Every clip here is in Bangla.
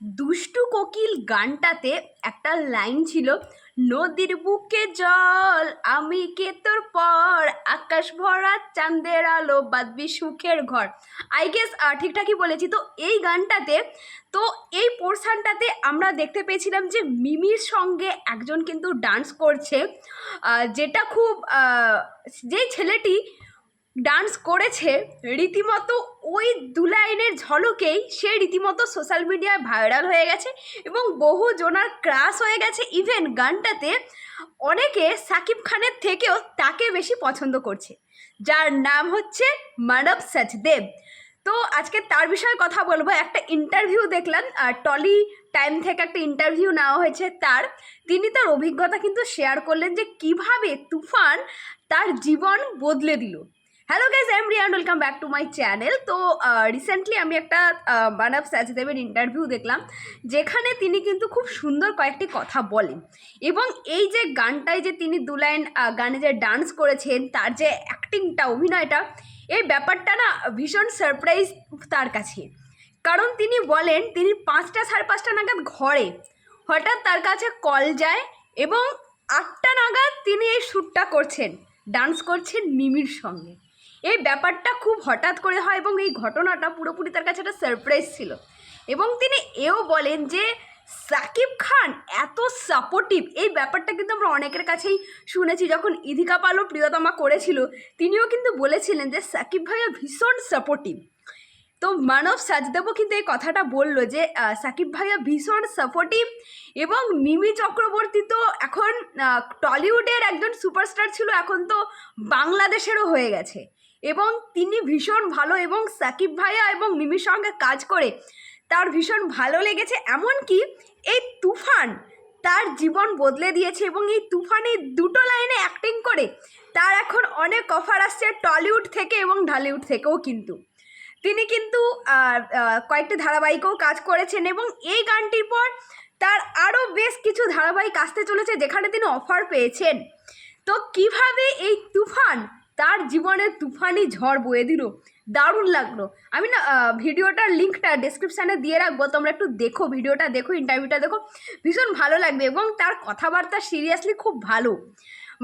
দুষ্টু কোকিল গানটাতে একটা লাইন ছিল, নদীর বুকে জল, আমি কে তোর পর? আকাশ ভরা চাঁদের আলো বাদবি সুখের ঘর। আই গেস ঠিকঠাকই বলেছি। তো এই গানটাতে, তো এই পোর্শনটাতে আমরা দেখতে পেয়েছিলাম যে মিমির সঙ্গে একজন কিন্তু ডান্স করছে যেটা খুব যেই ছেলেটি ডান্স করেছে, রীতিমতো ওই দু লাইনের ঝলকেই সে রীতিমতো সোশ্যাল মিডিয়ায় ভাইরাল হয়ে গেছে এবং বহু জনার ক্রাশ হয়ে গেছে। ইভেন গানটাতে অনেকে সাকিব খানের থেকেও তাকে বেশি পছন্দ করছে। যার নাম হচ্ছে মানব সচদেব। তো আজকে তার বিষয়ে কথা বলব। একটা ইন্টারভিউ দেখলাম, আর টলি টাইম থেকে একটা ইন্টারভিউ নেওয়া হয়েছে তার। তিনি তার অভিজ্ঞতা কিন্তু শেয়ার করলেন যে কীভাবে তুফান তার জীবন বদলে দিল। Hello guys am Riyan welcome back to my channel তো রিসেন্টলি আমি একটা মানব সাজদেবের ইন্টারভিউ দেখলাম, যেখানে তিনি কিন্তু খুব সুন্দর কয়েকটি কথা বলেন। এবং এই যে গানটায় যে তিনি দু লাইন গানে যে ডান্স করেছেন, তার যে অ্যাক্টিংটা অভিনয়টা, এই ব্যাপারটা না ভীষণ সারপ্রাইজ তার কাছে। কারণ তিনি বলেন, তিনি পাঁচটা সাড়ে পাঁচটা নাগাদ ঘরে। হঠাৎ তার কাছে কল যায় এবং আটটা নাগাদ তিনি এই শ্যুটটা করছেন ডান্স করছেন মিমির সঙ্গে। এই ব্যাপারটা খুব হঠাৎ করে হয় এবং এই ঘটনাটা পুরোপুরি তার কাছে একটা সারপ্রাইজ ছিল। এবং তিনি এও বলেন যে, সাকিব খান এত সাপোর্টিভ এই ব্যাপারটা কিন্তু আমরা অনেকের কাছেই শুনেছি। যখন ইধিকা পালও প্রিয়তমা করেছিল, তিনিও কিন্তু বলেছিলেন যে, সাকিব ভাইয়া ভীষণ সাপোর্টিভ তো মানব সাজদেবও কিন্তু এই কথাটা বলল যে সাকিব ভাইয়া ভীষণ সাপোর্টিভ এবং মিমি চক্রবর্তী তো এখন টলিউডের একজন সুপারস্টার ছিল, এখন তো বাংলাদেশেরও হয়ে গেছে। এবং তিনি ভীষণ ভালো এবং সাকিব ভাইয়া এবং মিমির সঙ্গে কাজ করে। তার ভীষণ ভালো লেগেছে, এমনকি এই তুফান তার জীবন বদলে দিয়েছে এবং এই তুফানে দুটো লাইনে অ্যাক্টিং করে। তার এখন অনেক অফার আসছে টলিউড থেকে এবং ঢালিউড থেকেও কিন্তু। তিনি কিন্তু কয়েকটি ধারাবাহিকেও কাজ করেছেন এবং এই গানটির পর তার আরও বেশ কিছু ধারাবাহিক আসতে চলেছে যেখানে তিনি অফার পেয়েছেন। তো কীভাবে এই তুফান তার জীবনে তুফানি ঝড় বয়ে দিল। দারুণ লাগল। আমি না ভিডিওটার লিঙ্কটা ডেসক্রিপশানে দিয়ে রাখব, তোমরা একটু দেখো, ভিডিওটা দেখো ইন্টারভিউটা দেখো। ভীষণ ভালো লাগবে এবং তার কথাবার্তা সিরিয়াসলি খুব ভালো।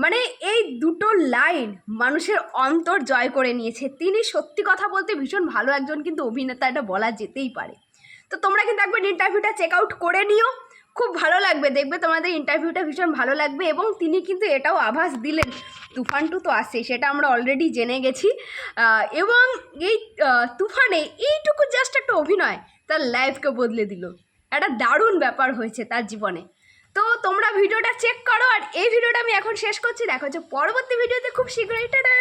মানে এই দুটো লাইন মানুষের অন্তর জয় করে নিয়েছে। তিনি সত্যি কথা বলতে ভীষণ ভালো একজন, কিন্তু অভিনেতা এটা বলা যেতেই পারে। তো তোমরা কিন্তু একবার ইন্টারভিউটা চেক আউট করে নিও। খুব ভালো লাগবে, দেখবে তোমাদের ইন্টারভিউটা ভীষণ ভালো লাগবে এবং তিনি কিন্তু এটাও আভাস দিলেন। তুফান টু তো আসে সেটা আমরা অলরেডি জেনে গেছি। এবং এই তুফানে এইটুকু জাস্ট একটা অভিনয় তার লাইফকে বদলে দিল। একটা দারুণ ব্যাপার হয়েছে তার জীবনে। তো তোমরা ভিডিওটা চেক করো, আর এই ভিডিওটা আমি এখন শেষ করছি। দেখা হচ্ছে পরবর্তী ভিডিওতে খুব শীঘ্রই, টাটা!